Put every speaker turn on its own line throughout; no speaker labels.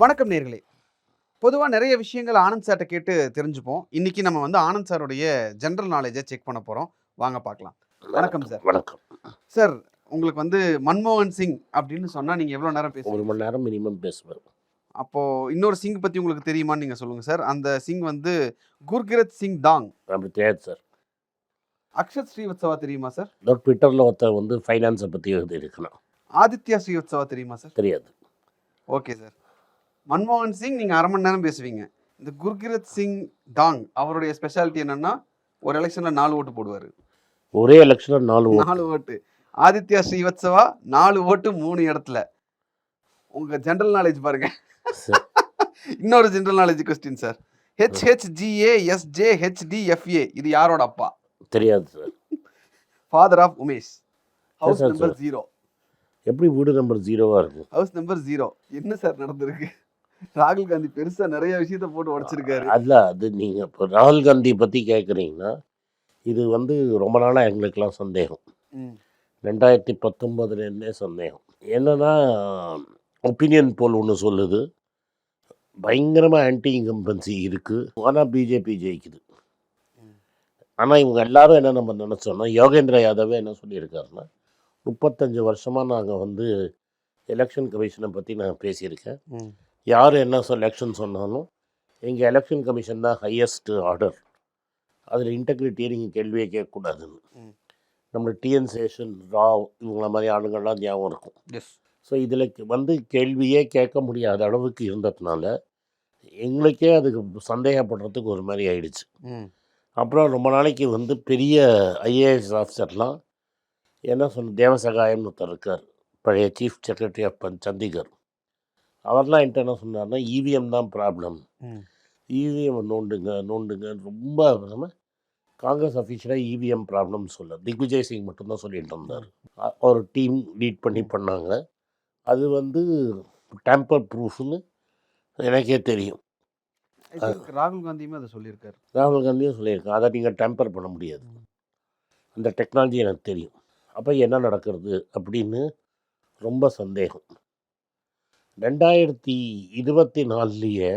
வணக்கம் நேர்களே. பொதுவாக நிறைய விஷயங்கள் ஆனந்த் சார்ட்ட கேட்டு தெரிஞ்சுப்போம். இன்னைக்கு நம்ம வந்து ஆனந்த் சாருடைய ஜென்ரல் நாலேஜை செக் பண்ண போகிறோம் வாங்க பார்க்கலாம். வணக்கம் சார்
வணக்கம்.
சார் உங்களுக்கு வந்து மன்மோகன் சிங் அப்படின்னு சொன்னால் நீங்கள் எவ்வளோ நேரம் பேசுவீங்க?
ஒரு மணி நேரம் மினிமம் பேசுவேன்.
அப்போது இன்னொரு சிங் பற்றி உங்களுக்கு தெரியுமான்னு நீங்கள் சொல்லுங்கள் சார் அந்த சிங் வந்து குர்கிரத் சிங் தாங்.
அப்படி தெரியாது சார்
அக்ஷத் ஸ்ரீவத்சவா தெரியுமா சார்
ட்விட்டரில் ஒருத்தர் வந்து ஃபைனான்ஸை பற்றி எழுதி இருக்கணும்
ஆதித்யா ஸ்ரீவத்சவா தெரியுமா சார்
தெரியாது.
ஓகே சார் மன்மோகன் சிங் நீங்கள் அரை மணி நேரம் பேசுவீங்க. இந்த குர்கிரத் சிங் தாங் அவருடைய ஸ்பெஷாலிட்டி என்னன்னா ஒரு எலெக்ஷனில் நாலு ஓட்டு போடுவார்.
ஒரே எலெக்ஷனில் நாலு
நாலு ஓட்டு. ஆதித்யா ஸ்ரீவத்சவா நாலு ஓட்டு மூணு இடத்துல. உங்க ஜெனரல் நாலேஜ் பாருங்க. இன்னொரு general knowledge question sir HHGA SJ HDFA இது யாரோட அப்பா?
தெரியாது sir
father of Umesh house number zero
எப்படி வீடு நம்பர் ஜீரோவாக இருக்கும்
ஹவுஸ் நம்பர் ஜீரோ என்ன சார் நடந்திருக்கு? ராகுல் காந்தி பெருசா நிறைய விஷயத்த போட்டு உடைச்சிருக்காரு.
அல்ல அது நீங்கள் இப்போ ராகுல் காந்தி பற்றி கேட்குறீங்கன்னா இது வந்து ரொம்ப நாளாக எங்களுக்கெல்லாம் சந்தேகம். ரெண்டாயிரத்தி பத்தொம்போதுலேருந்தே சந்தேகம். என்னன்னா ஒப்பீனியன் போல் ஒன்று சொல்லுது. பயங்கரமாக ஆன்டி இன்கம்பன்சி இருக்குது ஆனால் பிஜேபி ஜெயிக்குது. ஆனால் இவங்க எல்லாரும் என்ன நம்ம நினச்சோன்னா யோகேந்திர யாதவே என்ன சொல்லியிருக்காருன்னா முப்பத்தஞ்சு வருஷமாக நாங்கள் வந்து எலெக்ஷன் கமிஷனை பற்றி நான் பேசியிருக்கேன். யார் என்ன எலெக்ஷன் சொன்னாலும் எங்கள் எலெக்ஷன் கமிஷன் தான் ஹையஸ்ட் ஆர்டர் அதில் இன்டெகிரிட்டியை நீங்கள் கேள்வியே கேட்கக்கூடாதுன்னு. நம்ம டிஎன் சேஷன் ராவ் இவங்கள மாதிரி ஆளுங்கள்லாம் ஞாபகம் இருக்கும். ஸோ இதில் வந்து கேள்வியே கேட்க முடியாத அளவுக்கு இருந்ததுனால எங்களுக்கே அதுக்கு சந்தேகப்படுறதுக்கு ஒரு மாதிரி ஆயிடுச்சு. அப்புறம் ரொம்ப நாளைக்கு வந்து பெரிய ஐஏஎஸ் ஆஃபீஸர்லாம் என்ன சொன்ன தேவசகாயம்னு ஒருத்தர் இருக்கார். பழைய சீஃப் செக்ரட்டரி ஆஃப் சண்டிகர் அவர்லாம் என்கிட்ட என்ன சொன்னார்னா இவிஎம் தான் ப்ராப்ளம். இவிஎம் நோண்டுங்க நோண்டுங்க. ரொம்ப நம்ம காங்கிரஸ் அஃபீஷியலாக இவிஎம் ப்ராப்ளம் சொல்ல திக்விஜய் சிங் மட்டும்தான் சொல்லிட்டு இருந்தார். ஒரு டீம் லீட் பண்ணி பண்ணாங்க. அது வந்து டேம்பர் ப்ரூஃப்னு எனக்கே தெரியும்.
ராகுல் காந்தியுமே அதை சொல்லியிருக்காரு.
ராகுல் காந்தியும் சொல்லியிருக்கேன் அதை நீங்கள் டேம்பர் பண்ண முடியாது. அந்த டெக்னாலஜி எனக்கு தெரியும். அப்போ என்ன நடக்கிறது அப்படின்னு ரொம்ப சந்தேகம். ரெண்டாயிரத்தி இருபத்தி நாலுலேயே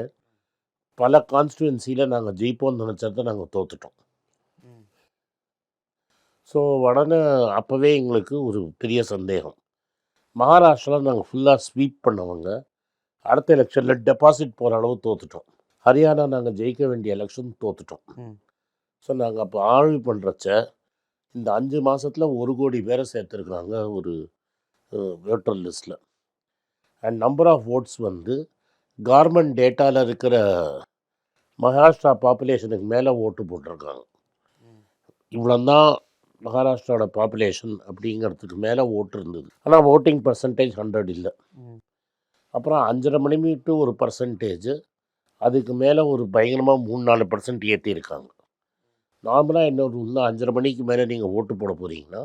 பல கான்ஸ்டுவன்சியில் நாங்கள் ஜெயிப்போம்னு நினச்சதை நாங்கள் தோத்துட்டோம். ஸோ உடனே அப்போவே எங்களுக்கு ஒரு பெரிய சந்தேகம். மகாராஷ்டிராவில் நாங்கள் ஃபுல்லாக ஸ்வீப் பண்ணவங்க அடுத்த எலெக்ஷனில் டெபாசிட் போகிற அளவு தோத்துட்டோம். ஹரியானா நாங்கள் ஜெயிக்க வேண்டிய எலெக்ஷன் தோத்துட்டோம். ஸோ நாங்கள் அப்போ ஆய்வு பண்ணுறச்ச இந்த அஞ்சு மாதத்தில் ஒரு கோடி பேரை சேர்த்துருக்குறாங்க ஒரு ஓட்டர் லிஸ்ட்டில் அண்ட் நம்பர் ஆஃப் ஓட்ஸ் வந்து கார்மெண்ட் டேட்டாவில் இருக்கிற மகாராஷ்டிரா பாப்புலேஷனுக்கு மேலே ஓட்டு போட்டிருக்காங்க
ம்.
இவ்வளோ தான் மகாராஷ்டிராவோட பாப்புலேஷன் அப்படிங்கிறதுக்கு மேலே ஓட்டு இருந்தது ஆனால் ஓட்டிங் பர்சன்டேஜ் ஹண்ட்ரட் இல்லை. அப்புறம் அஞ்சரை மணி மீட்டு ஒரு பர்சன்டேஜ் அதுக்கு மேலே ஒரு பயங்கரமாக மூணு நாலு பர்சன்ட் ஏற்றிருக்காங்க நார்மலாக என்ன இன்னும் அஞ்சரை மணிக்கு மேலே நீங்கள் ஓட்டு போட போகிறீங்கன்னா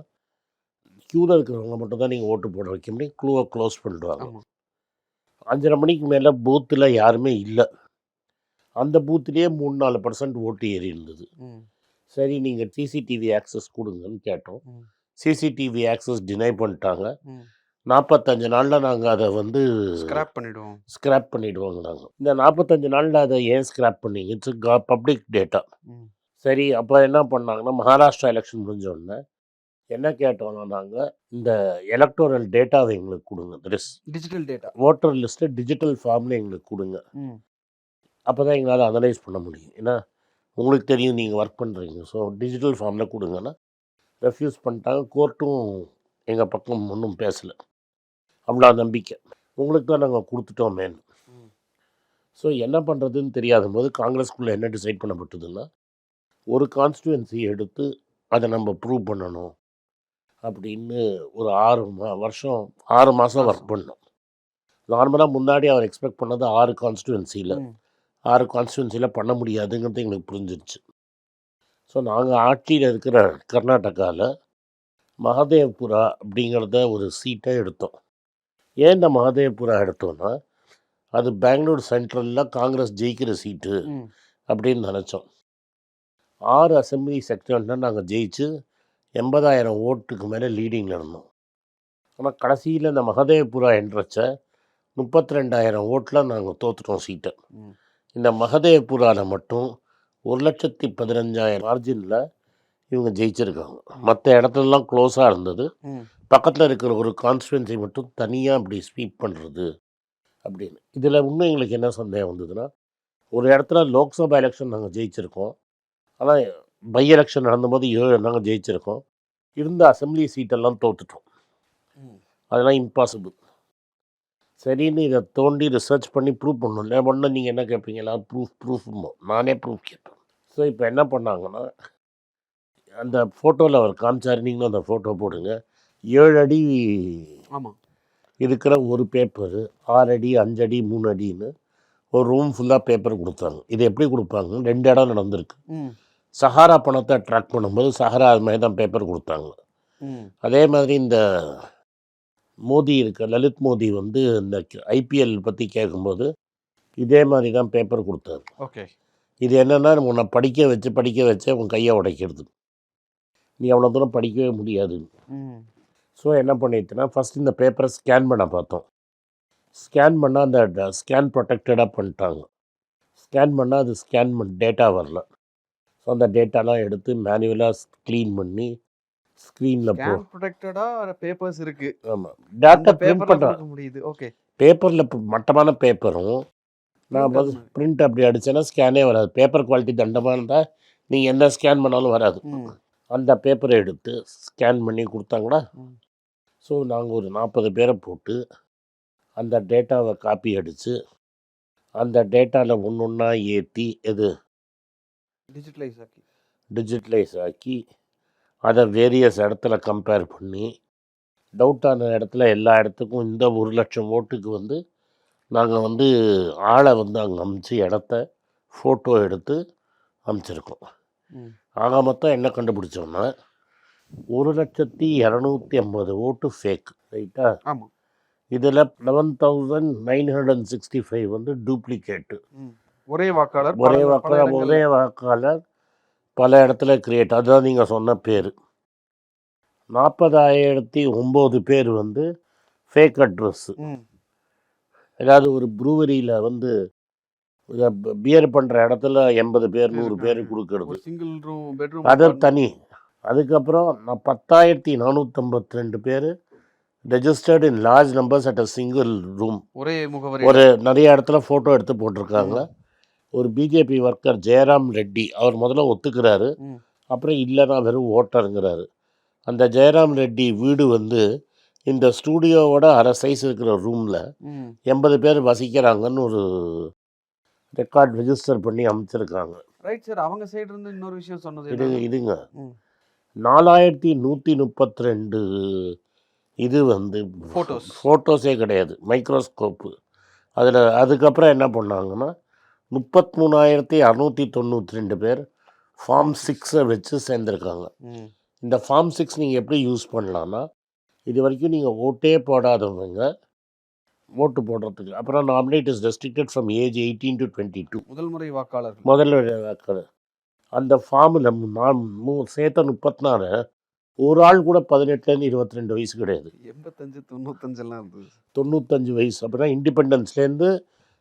க்யூவில் இருக்கிறவங்க மட்டும் தான் நீங்கள் ஓட்டு போட வைக்க முடியும் க்ளூவை க்ளோஸ் பண்ணிடுவாங்க
ஆமா.
அஞ்சரை மணிக்கு மேலே பூத்தில் யாருமே இல்லை. அந்த பூத்துலேயே மூணு நாலு பர்சன்ட் ஓட்டு ஏறி இருந்தது. சரி நீங்கள் சிசிடிவி ஆக்சஸ் கொடுங்கன்னு கேட்டோம். சிசிடிவி ஆக்சஸ் டினை பண்ணிட்டாங்க. நாற்பத்தஞ்சு நாளில் நாங்கள் அதை வந்து
ஸ்கிராப் பண்ணிடுவோம்.
ஸ்க்ராப் பண்ணிடுவாங்க நாங்கள் இந்த நாற்பத்தஞ்சு நாளில் அதை ஏன் ஸ்க்ராப் பண்ணீங்க? இட்ஸ் பப்ளிக் டேட்டா சரி அப்போ என்ன பண்ணாங்கன்னா மகாராஷ்டிரா எலெக்ஷன் முடிஞ்ச உடனே என்ன கேட்டோம்னா நாங்கள் இந்த எலக்டோரல் டேட்டாவை எங்களுக்கு கொடுங்க that is
digital data
voter list digital ஃபார்மில் எங்களுக்கு கொடுங்க.
ம்,
அப்போ தான் எங்களால் அனலைஸ் பண்ண முடியும். ஏன்னா உங்களுக்கு தெரியும் நீங்கள் ஒர்க் பண்ணுறீங்க ஸோ டிஜிட்டல் ஃபார்மில் கொடுங்கன்னா ரெஃப்யூஸ் பண்ணிட்டாங்க. கோர்ட்டும் எங்கள் பக்கம் ஒன்றும் பேசலை. அவ்வளோ நம்பிக்கை. உங்களுக்கு தான் நாங்கள் கொடுத்துட்டோமேன்னு
ம்.
ஸோ என்ன பண்ணுறதுன்னு தெரியாத போது காங்கிரஸ்குள்ளே என்ன டிசைட் பண்ணப்பட்டதுன்னா ஒரு கான்ஸ்டுவன்சி எடுத்து அதை நம்ம ப்ரூவ் பண்ணணும். அப்படின்னு ஒரு ஆறு மா வருஷம் ஆறு மாதம் ஒர்க் பண்ணோம். நார்மலாக முன்னாடி அவர் எக்ஸ்பெக்ட் பண்ணது ஆறு கான்ஸ்டுவன்சியில் ஆறு கான்ஸ்டுவன்சியில் பண்ண முடியாதுங்கிறது எங்களுக்கு புரிஞ்சிருச்சு. ஸோ நாங்கள் ஆட்சியில் இருக்கிற கர்நாடகாவில் மகதேவ்புரா அப்படிங்கிறத ஒரு சீட்டை எடுத்தோம். ஏன் இந்த மகதேவ்புரா எடுத்தோன்னா அது பெங்களூர் சென்ட்ரலில் காங்கிரஸ் ஜெயிக்கிற சீட்டு அப்படின்னு நினச்சோம். ஆறு அசெம்பிளி செக்ஷனில் நாங்கள் ஜெயிச்சு எண்பதாயிரம் ஓட்டுக்கு மேலே லீடிங்கில் இருந்தோம். ஆனால் கடைசியில் இந்த மகதேவ்புரா என்றச்ச முப்பத்தி ரெண்டாயிரம் ஓட்டில் நாங்கள் தோத்துட்டோம் சீட்டை. இந்த மகதேவ்புராவில் மட்டும் ஒரு லட்சத்தி பதினஞ்சாயிரம் மார்ஜினில் இவங்க ஜெயிச்சிருக்காங்க. மற்ற இடத்துலலாம் க்ளோஸாக இருந்தது. பக்கத்தில் இருக்கிற ஒரு கான்ஸ்டுவன்சி மட்டும் தனியாக அப்படி ஸ்வீப் பண்ணுறது அப்படின்னு. இதில் இன்னும் எங்களுக்கு என்ன சந்தேகம் வந்ததுன்னா ஒரு இடத்துல லோக்சபா எலெக்ஷன் நாங்கள் ஜெயிச்சிருக்கோம். ஆனால் பை எலெக்ஷன் நடந்தபோது ஏழு நாங்கள் ஜெயிச்சிருக்கோம். இருந்த அசெம்பிளி சீட்டெல்லாம் தோத்துட்டோம். அதெல்லாம் இம்பாசிபிள் சரின்னு இதை தோண்டி ரிசர்ச் பண்ணி ப்ரூவ் பண்ணணும். ஒன்று நீங்கள் என்ன கேட்பீங்களா ப்ரூஃப் ப்ரூஃபுமோ நானே ப்ரூஃப் கேட்பேன் ஸோ இப்போ என்ன பண்ணாங்கன்னா அந்த ஃபோட்டோவில் அவர் காமிச்சாரு. நீங்களும் அந்த ஃபோட்டோ போடுங்க. ஏழு அடி
ஆமா.
இருக்கிற ஒரு பேப்பரு ஆறு அடி அஞ்சு அடி மூணு அடின்னு ஒரு ரூம் ஃபுல்லாக பேப்பர் கொடுத்தாங்க. இது எப்படி கொடுப்பாங்க ரெண்டு இடம் நடந்திருக்கு. சஹாரா பணத்தை ட்ராக் பண்ணும்போது சஹாரா அது மாதிரி தான் பேப்பர் கொடுத்தாங்க. அதே மாதிரி இந்த மோடி இருக்க லலித் மோடி வந்து இந்த ஐபிஎல் பற்றி கேட்கும்போது இதே மாதிரி தான் பேப்பர் கொடுத்தாரு.
ஓகே.
இது என்னென்னா உன்னை படிக்க வச்சு படிக்க வச்சு உன் கையை உடைக்கிறது. நீ அவ்வளோ தூரம் படிக்கவே முடியாது. ஸோ என்ன பண்ணிட்டுனா ஃபஸ்ட் இந்த பேப்பரை ஸ்கேன் பண்ண பார்த்தோம். ஸ்கேன் பண்ணால் அந்த ஸ்கேன் ப்ரொடெக்டடாக பண்ணிட்டாங்க. ஸ்கேன் பண்ணால் அது ஸ்கேன் பண்ண டேட்டா வரல. ஸோ அந்த டேட்டாலாம் எடுத்து மேனுவலாக க்ளீன் பண்ணி ஸ்க்ரீனில் போ
ஸ்கேன் ப்ரொடெக்டடா பேப்பர்ஸ் இருக்கு.
ஆமாம் டேட்டா பிரிண்ட்
கொடுக்க முடியுது. ஓகே
பேப்பரில் மட்டமான பேப்பரும் நான் வந்து பிரிண்ட் அப்படி அடித்தேன்னா ஸ்கேனே வராது. பேப்பர் குவாலிட்டி தண்டமாக இருந்தால் நீங்கள் என்ன ஸ்கேன் பண்ணாலும் வராது. அந்த பேப்பரை எடுத்து ஸ்கேன் பண்ணி கொடுத்தாங்களா
ம்.
ஸோ நாங்கள் ஒரு நாற்பது பேரை போட்டு அந்த டேட்டாவை காப்பி அடித்து அந்த டேட்டாவில் ஒன்று ஒன்றா ஏற்றி எது?
டிஜிட்டலைஸ் ஆக்கி.
டிஜிட்டலைஸ் ஆக்கி அதை வேரியஸ் இடத்துல கம்பேர் பண்ணி டவுட்டான இடத்துல எல்லா இடத்துக்கும் இந்த ஒரு லட்சம் ஓட்டுக்கு வந்து நாங்கள் வந்து ஆளை வந்து அங்கே அமுச்சு இடத்த ஃபோட்டோ எடுத்து அமுச்சிருக்கோம். ஆக மொத்தம் என்ன கண்டுபிடிச்சோம்னா ஒரு லட்சத்தி இரநூத்தி ஐம்பது ஓட்டு ஃபேக் ரைட்டா
ஆமா.
இதில் eleven thousand nine hundred and sixty five வந்து டூப்ளிகேட்டு.
ஒரே வாக்காளர்
ஒரே வாக்காளர் ஒரே வாக்காளர் பல இடத்துல கிரியேட் அதுதான் நீங்கள் சொன்ன பேர். நாற்பதாயிரத்தி ஒம்பது பேர் வந்து ஃபேக் அட்ரஸ்ஸு
ம்.
ஏதாவது ஒரு ப்ரூவரியில் வந்து பியர் பண்ணுற இடத்துல எண்பது பேர் நூறு பேர். கொடுக்கறது.
சிங்கிள் ரூம் பெட்ரூம்
அது தனி. அதுக்கப்புறம் நான் பத்தாயிரத்தி நானூற்றம்பத்தி ரெண்டு பேர் registered in large numbers at a single room
ஒரே முகவரி
ஒரு நிறைய இடத்துல ஃபோட்டோ எடுத்து போட்டிருக்காங்க. ஒரு பிஜேபி ஒர்க்கர் ஜெயராம் ரெட்டி அவர் முதல்ல ஒத்துக்கிறாரு. அப்புறம் இல்லைனா வெறும் ஓட்டருங்கிறாரு அந்த ஜெயராம் ரெட்டி வீடு வந்து இந்த ஸ்டூடியோவோட அரை சைஸ் இருக்கிற ரூமில். எண்பது பேர் வசிக்கிறாங்கன்னு ஒரு ரெக்கார்ட் ரெஜிஸ்டர் பண்ணி அமைச்சிருக்காங்க
ரைட் சார் அவங்க சைடு இருந்து இன்னொரு விஷயம் சொன்னது
இது இதுங்க. நாலாயிரத்தி நூற்றி முப்பத்தி ரெண்டு இது வந்து
Photos.
ஃபோட்டோஸே கிடையாது மைக்ரோஸ்கோப்பு அதில் அதுக்கப்புறம் என்ன பண்ணாங்கன்னா முப்பத்தி மூணாயிரத்தி அறநூற்றி தொண்ணூற்றி ரெண்டு பேர் ஃபார்ம் சிக்ஸை வச்சு சேர்ந்துருக்காங்க. இந்த ஃபார்ம் சிக்ஸ் நீங்கள் எப்படி யூஸ் பண்ணலான்னா இது வரைக்கும் நீங்கள் ஓட்டே போடாதவங்க ஓட்டு போடுறதுக்கு. அப்புறம் nominate is restricted from age eighteen to twenty two
முதல் முறை வாக்காளர்
முதல்ல வாக்காளர். அந்த ஃபார்மில் நான் மூ சேர்த்த முப்பத்தி நாலு ஒரு ஆள் கூட பதினெட்டுலேருந்து இருபத்தி ரெண்டு வயசு கிடையாது.
எண்பத்தஞ்சு தொண்ணூத்தஞ்சு எல்லாம் இருந்தது.
தொண்ணூத்தஞ்சு வயசு. அப்புறம் இண்டிபெண்டன்ஸ்லேருந்து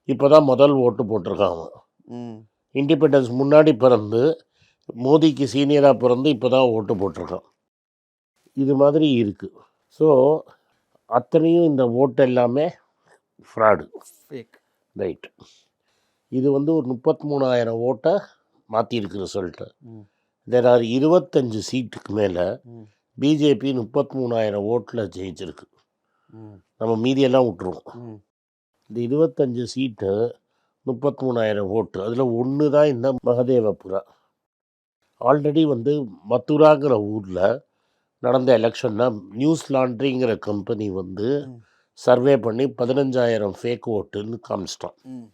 இப்போ தான் முதல் ஓட்டு போட்டிருக்காங்க
ம்.
இண்டிபெண்டன்ஸ் முன்னாடி பிறந்து மோடிக்கு சீனியராக பிறந்து இப்போ தான் ஓட்டு போட்டிருக்கான் இது மாதிரி இருக்குது ஸோ அத்தனையும் இந்த ஓட்டு எல்லாமே ஃப்ராடு
ஃபேக்
ரைட் இது வந்து ஒரு முப்பத்தி மூணாயிரம் ஓட்டை மாற்றிருக்கு ரிசல்ட்டு. தெர் ஆர் இருபத்தஞ்சு சீட்டுக்கு மேலே. பிஜேபி முப்பத்தி மூணாயிரம் ஓட்டில் ஜெயிச்சிருக்கு. நம்ம மீதியெல்லாம் விட்டுருவோம். இந்த இருபத்தஞ்சு சீட்டு முப்பத்தி மூணாயிரம் ஓட்டு. அதில் ஒன்று தான் இந்த மகதேவபுரா. ஆல்ரெடி வந்து மதுராங்கிற ஊரில் நடந்த எலெக்ஷனில் நியூஸ் லாண்ட்ரிங்கிற கம்பெனி வந்து. சர்வே பண்ணி பதினஞ்சாயிரம் ஃபேக் ஓட்டுன்னு காமிச்சிட்டோம்
ம்.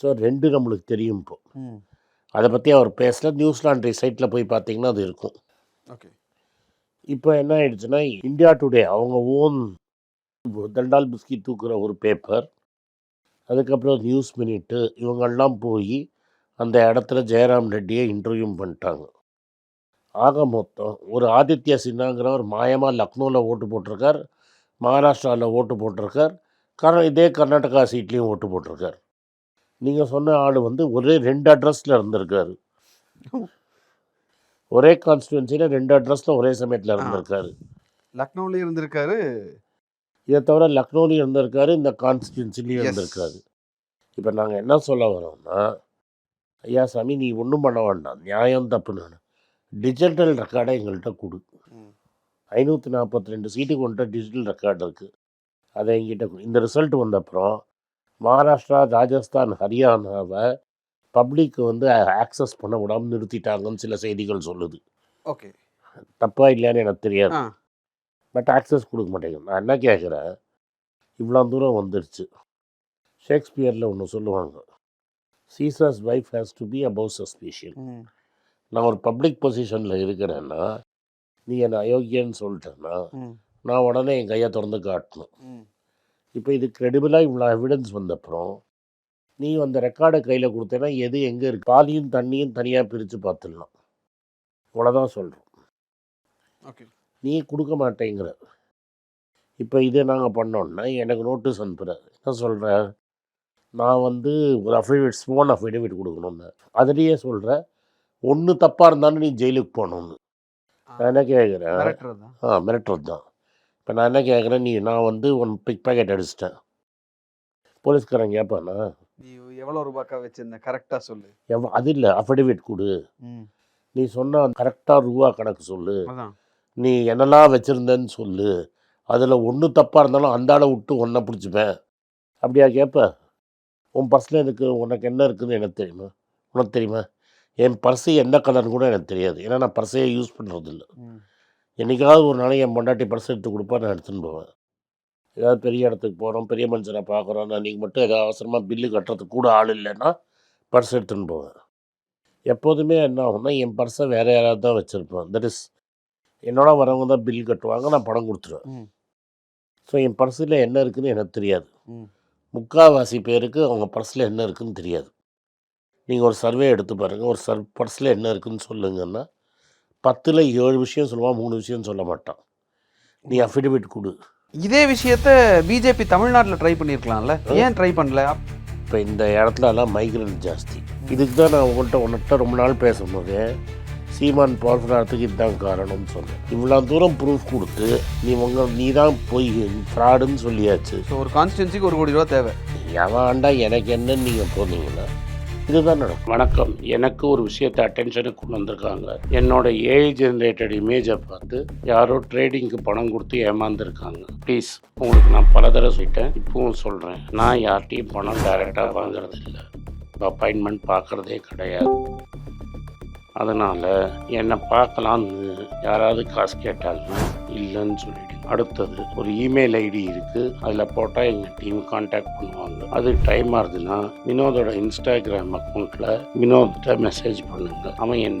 ஸோ ரெண்டு நம்மளுக்கு தெரியும் இப்போ. அதை பற்றி அவர் பேசல. நியூஸ் லாண்ட்ரி சைட்டில் போய் பார்த்தீங்கன்னா அது இருக்கும்.
ஓகே.
இப்போ என்ன ஆயிடுச்சுன்னா இந்தியா டுடே அவங்க ஓன் தண்டால் பிஸ்கி தூக்குற ஒரு பேப்பர் அதுக்கப்புறம் நியூஸ் மினிட்டு இவங்கெல்லாம் போய் அந்த இடத்துல ஜெயராம் ரெட்டியை இன்டர்வியூ பண்ணிட்டாங்க. ஆக மொத்தம் ஒரு ஆதித்யா சின்ஹாங்கிற ஒரு மாயமாக லக்னோவில் ஓட்டு போட்டிருக்கார் மகாராஷ்டிராவில் ஓட்டு போட்டிருக்கார் கர இதே கர்நாடகா சீட்லேயும் ஓட்டு போட்டிருக்காரு. நீங்கள் சொன்ன ஆள் வந்து ஒரே ரெண்டு அட்ரஸில் இருந்திருக்காரு. ஒரே கான்ஸ்டுவன்சியில் ரெண்டு அட்ரஸில் ஒரே சமயத்தில் இருந்திருக்காரு.
லக்னோலயும் இருந்திருக்காரு.
இதை தவிர லக்னோலையும் இருந்திருக்காரு இந்த கான்ஸ்டியூன்சிலையும். இருந்திருக்காரு. இப்போ நாங்கள் என்ன சொல்ல வரோம்னா ஐயா சாமி நீ ஒன்றும் பண்ண வேண்டாம். நியாயம் தப்புன்னு டிஜிட்டல் ரெக்கார்டை எங்கள்கிட்ட கொடு. ஐநூற்றி நாற்பத்தி ரெண்டு சீட்டு கொண்ட டிஜிட்டல் ரெக்கார்டு இருக்குது அதை எங்கிட்ட கொடு. இந்த ரிசல்ட் வந்த அப்புறம் மகாராஷ்டிரா ராஜஸ்தான் ஹரியானாவை பப்ளிக் வந்து ஆக்சஸ் பண்ண விடாமல் நிறுத்திட்டாங்கன்னு சில செய்திகள் சொல்லுது.
ஓகே
தப்பா இல்லையான்னு எனக்கு தெரியாது. பட் ஆக்சஸ் கொடுக்க மாட்டேங்குது. நான் என்ன கேட்குறேன்? இவ்வளோ தூரம் வந்துருச்சு ஷேக்ஸ்பியரில் ஒன்று சொல்லுவாங்க. Caesar's wife has to be above suspicion நான் ஒரு பப்ளிக் பொசிஷனில் இருக்கிறேன்னா நீ என்னை அயோக்கியன்னு சொல்லிட்டேன்னா நான் உடனே என் கையை திறந்து காட்டணும். இப்போ இது கிரெடிபிளாக இவ்வளோ எவிடன்ஸ் வந்தப்புறம் நீ அந்த ரெக்கார்டை கையில் கொடுத்தேன்னா எது எங்கே இருக்கு? பாலியும் தண்ணியும் தனியாக பிரித்து பார்த்துடலாம். இவ்வளோதான் சொல்கிறோம்
ஓகே.
நீ கொடுக்க மாட்டேங்கிற இப்போ இதை நாங்கள் பண்ணோன்னா எனக்கு நோட்டீஸ் அனுப்புகிற என்ன சொல்கிற நான் வந்து ஒரு அஃபிடேவிட் ஸ்மோன் அஃபிடேவிட் கொடுக்கணும்னு. அதுலேயே சொல்கிற ஒன்று தப்பாக இருந்தாலும் நீ ஜெயிலுக்கு போகணும்னு. நான் என்ன கேட்குறேன் ஆ மிரட்டுறது தான் இப்போ நான் என்ன கேட்குறேன் நீ நான் வந்து ஒன் பிக் பேக்கெட் அடிச்சிட்டேன். போலீஸ்காரன் கேட்பானா
நீ எவ்வளோ ரூபாய்க்கா வச்சிருந்த? கரெக்டாக சொல்லு.
எவ் அது இல்லை அஃபிடேவிட் கொடு. நீ சொன்ன கரெக்டாக ரூபா கணக்கு சொல்லு.
அதான்.
நீ என்னெல்லாம் வச்சுருந்தேன்னு சொல்லு. அதில் ஒன்று தப்பாக இருந்தாலும் அந்த ஆளை விட்டு ஒன்றை பிடிச்சிப்பேன். அப்படியா கேட்ப உன் பர்ஸில் இருக்கு உனக்கு என்ன இருக்குன்னு எனக்கு தெரியுமா? உனக்கு தெரியுமா? என் பர்ஸு என்ன கலர்னு கூட எனக்கு தெரியாது. ஏன்னா நான் பர்ஸையே யூஸ் பண்ணுறதில்ல
ம்.
என்னைக்காவது ஒரு நாளைக்கு என் பொண்டாட்டி பர்ஸ் எடுத்து கொடுப்பா நான் எடுத்துன்னு போவேன். ஏதாவது பெரிய இடத்துக்கு போகிறோம் பெரிய மனுஷனை பார்க்குறோம் நான் நீங்கள் மட்டும் ஏதாவது அவசரமாக பில்லு கட்டுறதுக்கு கூட ஆள் இல்லைன்னா பர்ஸ் எடுத்துன்னு போவேன். எப்போதுமே என்ன ஆகும்னா என் பர்ஸை வேறு யாராவது தான் வச்சுருப்பேன். தட் இஸ் என்னோட வரவங்க தான் பில் கட்டுவாங்க நான் பணம் கொடுத்துருவேன். ஸோ என் பர்ஸில் என்ன இருக்குன்னு எனக்கு தெரியாது. முக்கால்வாசி பேருக்கு அவங்க பர்ஸில் என்ன இருக்குன்னு தெரியாது. நீங்கள் ஒரு சர்வே எடுத்து பாருங்கள் ஒரு சர் பர்ஸில் என்ன இருக்குன்னு சொல்லுங்கன்னா பத்தில் ஏழு விஷயம் சொல்லுவான் மூணு விஷயம் சொல்ல மாட்டான். நீ அஃபிடவிட் கொடு.
இதே விஷயத்த பிஜேபி தமிழ்நாட்டில் ட்ரை பண்ணியிருக்கலாம்ல ஏன் ட்ரை பண்ணல?
இப்போ இந்த இடத்துலலாம் மைக்ரேன் ஜாஸ்தி. இதுக்கு தான் நான் உங்கள்கிட்ட உன்கிட்ட ரொம்ப நாள் பேசும்போது சீமான் பவர்ஃபுல்லாகிறதுக்கு இதுதான் காரணம்னு சொன்னேன். இவ்வளோ தூரம் ப்ரூஃப் கொடுத்து நீ உங்கள் நீ தான் போய் ஃப்ராடுன்னு சொல்லியாச்சு.
ஸோ ஒரு கான்ஸ்டியூன்சிக்கு ஒரு கோடி ரூபா தேவை.
எவாண்டா எனக்கு என்னன்னு நீங்கள் போனீங்கன்னா? இதுதான் நடக்கும். வணக்கம். எனக்கு ஒரு விஷயத்தை அட்டென்ஷனுக்கு கொண்டு வந்திருக்காங்க. என்னோட ஏஐ ஜென்ரேட்டட் இமேஜை பார்த்து யாரோ ட்ரேடிங்க்கு பணம் கொடுத்து ஏமாந்துருக்காங்க. ப்ளீஸ் உங்களுக்கு நான் பல தடவை சொல்லிட்டேன். இப்பவும் சொல்கிறேன் நான் யார்கிட்டையும் பணம் டைரெக்டாக வாங்குறது இல்லை அப்பாயின்மெண்ட் பார்க்குறதே கிடையாது. அதனால் என்னை பார்க்கலான்னு யாராவது காசு கேட்டாங்கன்னா இல்லைன்னு சொல்லிடு. அடுத்தது ஒரு இமெயில் ஐடி இருக்குது அதில் போட்டால் எங்கள் டீம் காண்டாக்ட் பண்ணுவாங்க. அது டைம் ஆகுதுன்னா வினோதோட இன்ஸ்டாகிராம் அக்கௌண்ட்டில் வினோத்கிட்ட மெசேஜ் பண்ணுங்க. அவன் என்